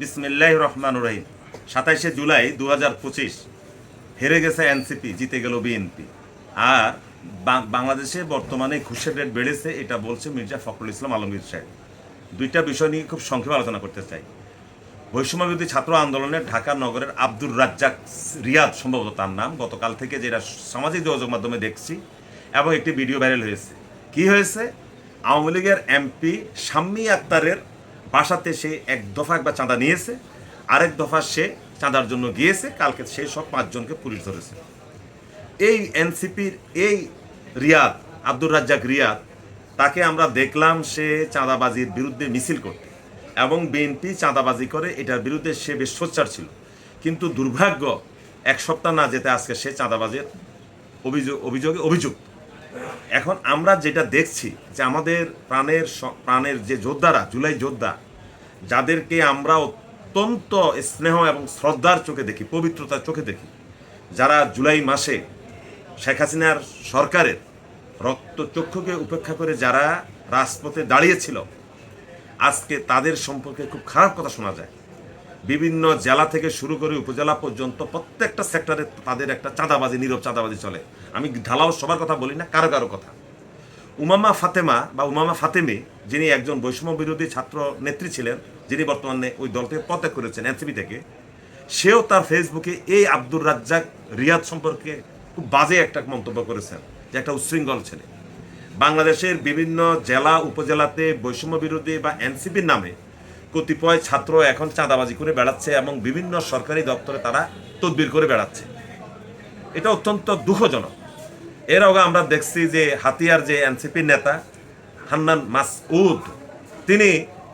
বিসমিল্লাহ রহমান রহিম। সাতাইশে জুলাই দু হাজার পঁচিশ, হেরে গেছে এনসিপি, জিতে গেল বিএনপি। আর বাংলাদেশে বর্তমানে ঘুষের রেট বেড়েছে, এটা বলছে মির্জা ফখরুল ইসলাম আলমগীর সাহেব। দুইটা বিষয় নিয়ে খুব সংক্ষেপে আলোচনা করতে চাই। বৈষম্যবিরোধী ছাত্র আন্দোলনে ঢাকা নগরের আব্দুর রাজ্জাক রিয়াদ, সম্ভবত তার নাম, গতকাল থেকে যেটা সামাজিক যোগাযোগ মাধ্যমে দেখছি, এবং একটি ভিডিও ভাইরাল হয়েছে। কি হয়েছে? আওয়ামী লীগের এমপি শাম্মী আক্তারের বাসাতে সে এক দফা একবার চাঁদা নিয়েছে, আরেক দফা সে চাঁদার জন্য গিয়েছে, কালকে সেই সব পাঁচজনকে পুলিশ ধরেছে। এই এনসিপির এই রিয়াদ, আব্দুর রাজ্জাক রিয়াদ, তাকে আমরা দেখলাম সে চাঁদাবাজির বিরুদ্ধে মিছিল করতে এবং বিএনপি চাঁদাবাজি করে, এটার বিরুদ্ধে সে বেশ সোচ্চার ছিল। কিন্তু দুর্ভাগ্য, এক সপ্তাহ না যেতে আজকে সে চাঁদাবাজের অভিযোগ অভিযোগে অভিযুক্ত। এখন আমরা যেটা দেখছি যে আমাদের প্রাণের প্রাণের যে যোদ্ধারা, জুলাই যোদ্ধা, যাদেরকে আমরা অত্যন্ত স্নেহ এবং শ্রদ্ধার চোখে দেখি, পবিত্রতার চোখে দেখি, যারা জুলাই মাসে শেখ হাসিনার সরকারের রক্তচক্ষুকে উপেক্ষা করে যারা রাজপথে দাঁড়িয়েছিল, আজকে তাদের সম্পর্কে খুব খারাপ কথা শোনা যায়। বিভিন্ন জেলা থেকে শুরু করে উপজেলা পর্যন্ত প্রত্যেকটা সেক্টরে তাদের একটা চাঁদাবাজি, নীরব চাঁদাবাজি চলে। আমি ঢালাও সবার কথা বলি না, কারও কারও কথা। উমামা ফাতেমা বা উমামা ফাতেমি, যিনি একজন বৈষম্য বিরোধী ছাত্র নেত্রী ছিলেন, যিনি বর্তমানে ওই দল থেকে পত্যাগ করেছেন এনসিপি থেকে, সেও তার ফেসবুকে এই আব্দুর রাজ্জাক রিয়াদ সম্পর্কে খুব বাজে একটা মন্তব্য করেছেন, যে একটা উচ্ছৃঙ্খল ছেলে। বাংলাদেশের বিভিন্ন জেলা, উপজেলাতে বৈষম্য বিরোধী বা এনসিপির নামে কতিপয় ছাত্র এখন চাঁদাবাজি করে বেড়াচ্ছে এবং বিভিন্ন সরকারি দপ্তরে তারা তদবির করে বেড়াচ্ছে। এটা অত্যন্ত দুঃখজনক। এর আগে আমরা দেখছি যে হাতিয়ার যে এনসিপির নেতা হান্নান মাসউদ, তিনি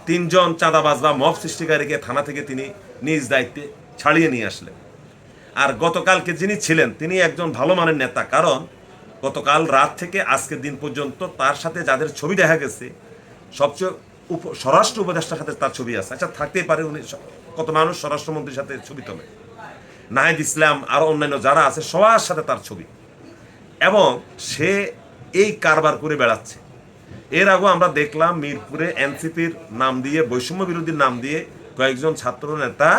তিনজন চাঁদাবাজ বা মব সৃষ্টিকারীকে থানা থেকে তিনি নিজ দায়িত্বে ছাড়িয়ে নিয়ে আসলেন। আর গতকালকে যিনি ছিলেন, তিনি একজন ভালো মানের নেতা। কারণ গতকাল রাত থেকে আজকের দিন পর্যন্ত তার সাথে যাদের ছবি দেখা গেছে, সবচেয়ে স্বরাষ্ট্র উপদেষ্টার সাথে তার ছবি আছে। আচ্ছা থাকতেই পারে উনি কত মানুষ স্বরাষ্ট্রমন্ত্রীর সাথে ছবি তোলে। নাহিদ ইসলাম, আর অন্যান্য যারা আছে, সবার সাথে তার ছবি। এবং সে এই কারবার করে বেড়াচ্ছে। এর আগেও আমরা দেখলাম মিরপুরে এনসিপির নাম দিয়ে, বৈষম্য বিরোধীর নাম দিয়ে কয়েকজন ছাত্র নেতা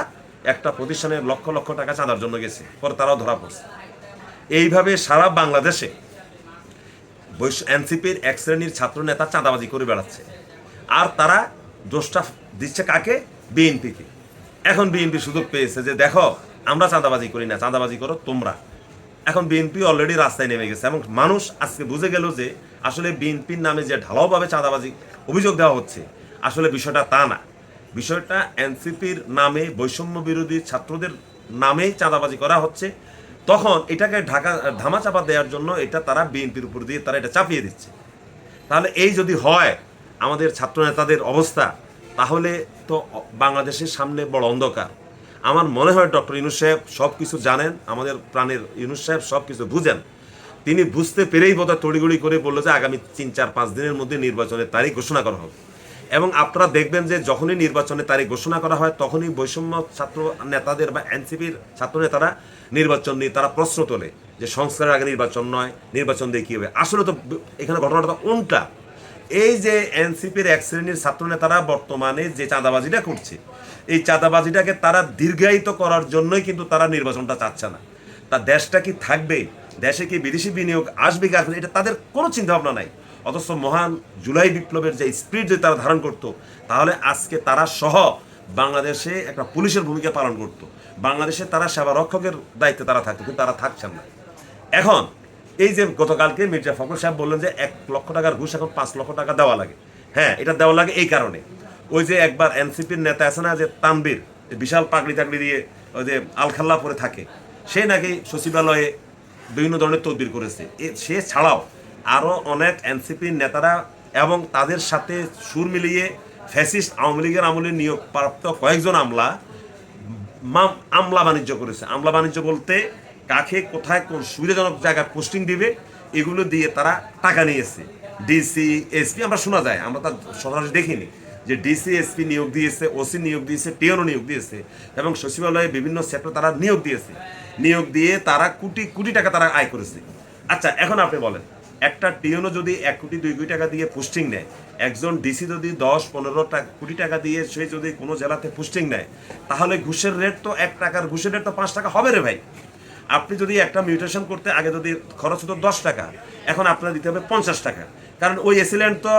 একটা প্রতিষ্ঠানের লক্ষ লক্ষ টাকা চাঁদার জন্য গেছে। পরে তারাও ধরা পড়ছে। এইভাবে সারা বাংলাদেশে এনসিপির এক শ্রেণির ছাত্র নেতা চাঁদাবাজি করে বেড়াচ্ছে। আর তারা দোষটা দিচ্ছে কাকে? বিএনপিকে। এখন বিএনপি সুযোগ পেয়েছে যে, দেখো, আমরা চাঁদাবাজি করি না, চাঁদাবাজি করো তোমরা। এখন বিএনপি অলরেডি রাস্তায় নেমে গেছে এবং মানুষ আজকে বুঝে গেল যে, আসলে বিএনপির নামে যে ঢালাওভাবে চাঁদাবাজি অভিযোগ দেওয়া হচ্ছে, আসলে বিষয়টা তা না। বিষয়টা এনসিপির নামে, বৈষম্য বিরোধী ছাত্রদের নামেই চাঁদাবাজি করা হচ্ছে। তখন এটাকে ঢাকা, ধামাচাপা দেওয়ার জন্য এটা তারা বিএনপির উপর দিয়ে তারা এটা চাপিয়ে দিচ্ছে। তাহলে এই যদি হয় আমাদের ছাত্র নেতাদের অবস্থা, তাহলে তো বাংলাদেশের সামনে বড় অন্ধকার। আমার মনে হয় ডক্টর ইউনুস সাহেব সব কিছু জানেন, আমাদের প্রাণের ইউনুস সাহেব সব কিছু বুঝেন। তিনি বুঝতে পেরেই বোধহয় তড়িগড়ি করে বলল যে আগামী তিন, চার, পাঁচ দিনের মধ্যে নির্বাচনের তারিখ ঘোষণা করা হবে। এবং আপনারা দেখবেন যে যখনই নির্বাচনের তারিখ ঘোষণা করা হয়, তখনই বৈষম্য ছাত্র নেতাদের বা এনসিপির ছাত্র নেতারা নির্বাচন নিয়ে তারা প্রশ্ন তোলে যে সংস্কারের আগে নির্বাচন নয়, নির্বাচন দিয়ে কী হবে? আসলে তো এখানে ঘটনাটা উল্টা। এই যে এনসিপির এক শ্রেণির ছাত্র নেতারা বর্তমানে যে চাঁদাবাজিটা করছে, এই চাঁদাবাজিটাকে তারা দীর্ঘায়িত করার জন্যই কিন্তু তারা নির্বাচনটা চাচ্ছে না। তা দেশটা কি থাকবে? দেশে কি বিদেশি বিনিয়োগ আসবে কি আসবে এটা তাদের কোনো চিন্তা ভাবনা নাই। অথচ মহান জুলাই বিপ্লবের যে স্পিরিট যদি তারা ধারণ করত, তাহলে আজকে তারা সহ বাংলাদেশে একটা পুলিশের ভূমিকা পালন করত। বাংলাদেশে তারা সেবা রক্ষকের দায়িত্বে তারা থাকতো, কিন্তু তারা থাকছেন না। এখন এই যে গতকালকে মির্জা ফখরুল সাহেব বললেন যে এক লক্ষ টাকার ঘুষ এখন পাঁচ লক্ষ টাকা দেওয়া লাগে। হ্যাঁ এটা দেওয়া লাগে এই কারণে। ওই যে একবার এনসিপির নেতা আছে না, যে তানবীর বিশাল পাগড়ি টাগড়ি দিয়ে ওই যে আলখাল্লা পরে থাকে, সে নাকি সচিবালয়ে বিভিন্ন ধরনের তদবির করেছে। সে ছাড়াও আরও অনেক এনসিপির নেতারা এবং তাদের সাথে সুর মিলিয়ে ফ্যাসিস্ট আওয়ামী লীগের আমলে নিয়োগ প্রাপ্ত কয়েকজন আমলা আমলা বাণিজ্য করেছে। আমলা বাণিজ্য বলতে কাকে, কোথায়, কোন সুবিধাজনক জায়গায় পোস্টিং দিবে, এগুলো দিয়ে তারা টাকা নিয়েছে। ডিসি এসপি আমরা শোনা যায়, আমরা তার সরাসরি দেখিনি যে ডিসি এসপি নিয়োগ দিয়েছে ওসি নিয়োগ দিয়েছে টিএনও নিয়োগ দিয়েছে, এবং সচিবালয়ে বিভিন্ন সেক্টর তারা নিয়োগ দিয়েছে। নিয়োগ দিয়ে তারা কোটি কোটি টাকা তারা আয় করেছে। আচ্ছা এখন আপনি বলেন, একটা টিএনও যদি এক কোটি, দুই কোটি টাকা দিয়ে পোস্টিং নেয়, একজন ডিসি যদি দশ, পনেরো টাকা কোটি টাকা দিয়ে সে যদি কোনো জেলাতে পোস্টিং নেয়, তাহলে ঘুষের রেট তো এক টাকার, ঘুষের রেট তো পাঁচ টাকা হবে রে ভাই। আপনি যদি একটা মিউটেশন করতে আগে যদি খরচ হতো দশ টাকা, এখন আপনার দিতে হবে পঞ্চাশ টাকা। কারণ ওই এসিল্যান্ড তো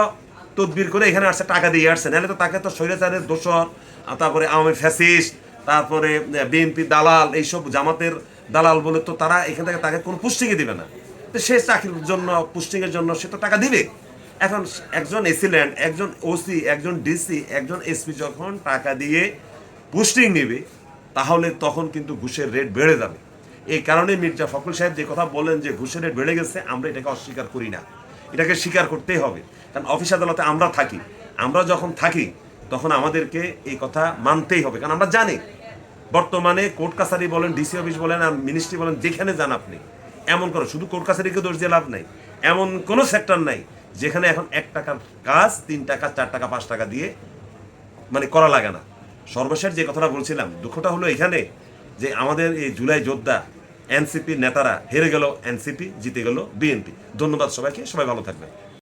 তদবির করে এখানে আসছে, টাকা দিয়ে আসছে। নাহলে তো তাকে তো স্বৈরাচারের দোষর তারপরে আওয়ামী ফ্যাসিস্ট, তারপরে বিএনপি দালাল, এইসব জামাতের দালাল বলে তো তারা এখান থেকে তাকে কোনো পুষ্টিংয়ে দিবে না। তো সে চাকরির জন্য পুষ্টিংয়ের জন্য সে তো টাকা দিবে। এখন একজন এসিল্যান্ড একজন ওসি একজন ডিসি একজন এসপি যখন টাকা দিয়ে পুস্টিং নেবে, তাহলে তখন কিন্তু ঘুষের রেট বেড়ে যাবে। এই কারণে মির্জা ফখরুল সাহেব যে কথা বলেন যে ঘুষের রেট বেড়ে গেছে, আমরা এটাকে অস্বীকার করি না। এটাকে স্বীকার করতেই হবে। কারণ অফিস আদালতে আমরা থাকি। আমরা যখন থাকি, তখন আমাদেরকে এই কথা মানতেই হবে। কারণ আমরা জানি, বর্তমানে কোর্ট কাছারি বলেন, ডিসি অফিস বলেন, আর মিনিস্ট্রি বলেন, যেখানে যান আপনি, এমন করে শুধু কোর্ট কাছারিকে দোষ দিয়ে লাভ নাই। এমন কোনো সেক্টর নাই যেখানে এখন এক টাকার কাজ, তিন টাকা, চার টাকা, পাঁচ টাকা দিয়ে মানে করা লাগে না। সর্বশেষ যে কথাটা বলছিলাম, দুঃখটা হলো এখানে যে আমাদের এই জুলাই যোদ্ধা এনসিপির নেতারা হেরে গেল এনসিপি জিতে গেল বিএনপি। ধন্যবাদ সবাইকে সবাই ভালো থাকবেন।